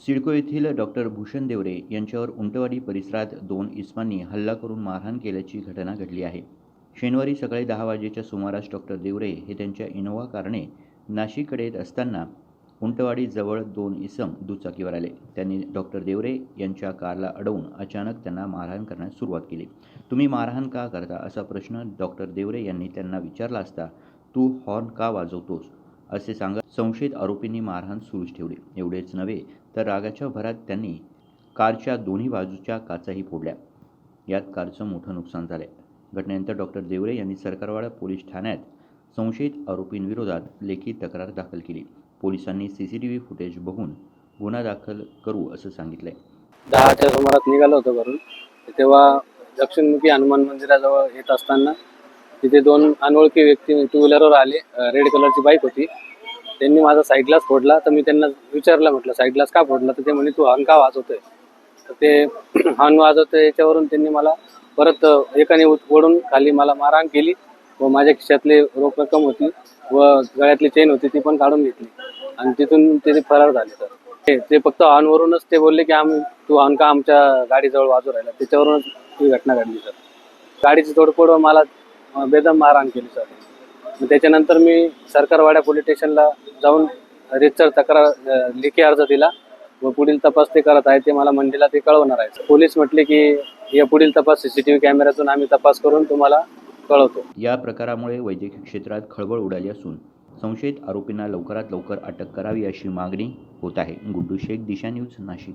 सिडको येथील डॉक्टर भूषण देवरे यांच्यावर उंटवाडी परिसरात दोन इस्मांनी हल्ला करून मारहाण केल्याची घटना घडली आहे. शनिवारी सकाळी दहा वाजेच्या सुमारास डॉक्टर देवरे हे त्यांच्या इनोव्हा कारने नाशिककडे येत असताना उंटवाडीजवळ दोन इसम दुचाकीवर आले. त्यांनी डॉक्टर देवरे यांच्या कारला अडवून अचानक त्यांना मारहाण करण्यास सुरुवात केली. तुम्ही मारहाण का करता? असा प्रश्न डॉक्टर देवरे यांनी त्यांना विचारला असता तू हॉर्न का वाजवतोस? असे सांगत संशयित आरोपींनी मारहाण सुरूच ठेवली. एवढेच नव्हे तर रागाच्या भरात त्यांनी कारच्या दोन्ही बाजूच्या काचाही फोडल्या. यात कारचं मोठं नुकसान झालंय. घटनेनंतर डॉक्टर देवरे यांनी सरकारवाडा पोलीस ठाण्यात संशयित आरोपींविरोधात लेखी तक्रार दाखल केली. पोलिसांनी C C T V footage बघून गुन्हा दाखल करू असं सांगितलंय. दहाच्या सुमारास निघालो होतो घरून. तेव्हा दक्षिणमुखी हनुमान मंदिराजवळ येत असताना तिथे दोन अनोळखी व्यक्ती टू व्हीलरवर आले. रेड कलरची बाईक होती. त्यांनी माझा साईड ग्लास फोडला. तर मी त्यांना विचारलं म्हटलं साईड ग्लास का फोडला? तर ते म्हणे तू हॉर्न का वाजवतोय. तर ते हॉर्न वाजवतोय. याच्यावरून त्यांनी मला परत एकाने उत- ओढून खाली मला मारहाण केली व माझ्या खिशातले रोख रक्कम होती व गळ्यातली चेन होती ती पण काढून घेतली. आणि तिथून ते फरार झाले. तर ते ते फक्त हॉर्नवरूनच ते बोलले की आम्ही तू हॉर्न का आमच्या गाडीजवळ वाजू राहिला. त्याच्यावरूनच ही घटना घडली. सर गाडीची तोडफोड मला बेदम मारहाण केली सर. मग त्याच्यानंतर मी सरकारवाड्या पोलीस स्टेशनला जाऊन रितसर तक्रार अं, लेखी अर्ज दिला. व पुढील तपास ते करत आहे ते मला मंडीला ते कळवणार आहे पोलीस म्हटले की या पुढील तपास सीसीटीव्ही कॅमेऱ्यातून आम्ही तपास करून तुम्हाला कळवतो. या प्रकारामुळे वैद्यकीय क्षेत्रात खळबळ उडाली असून संशयित आरोपींना लवकरात लवकर अटक करावी अशी मागणी होत आहे. गुड्डू शेख दिशा न्यूज नाशिक.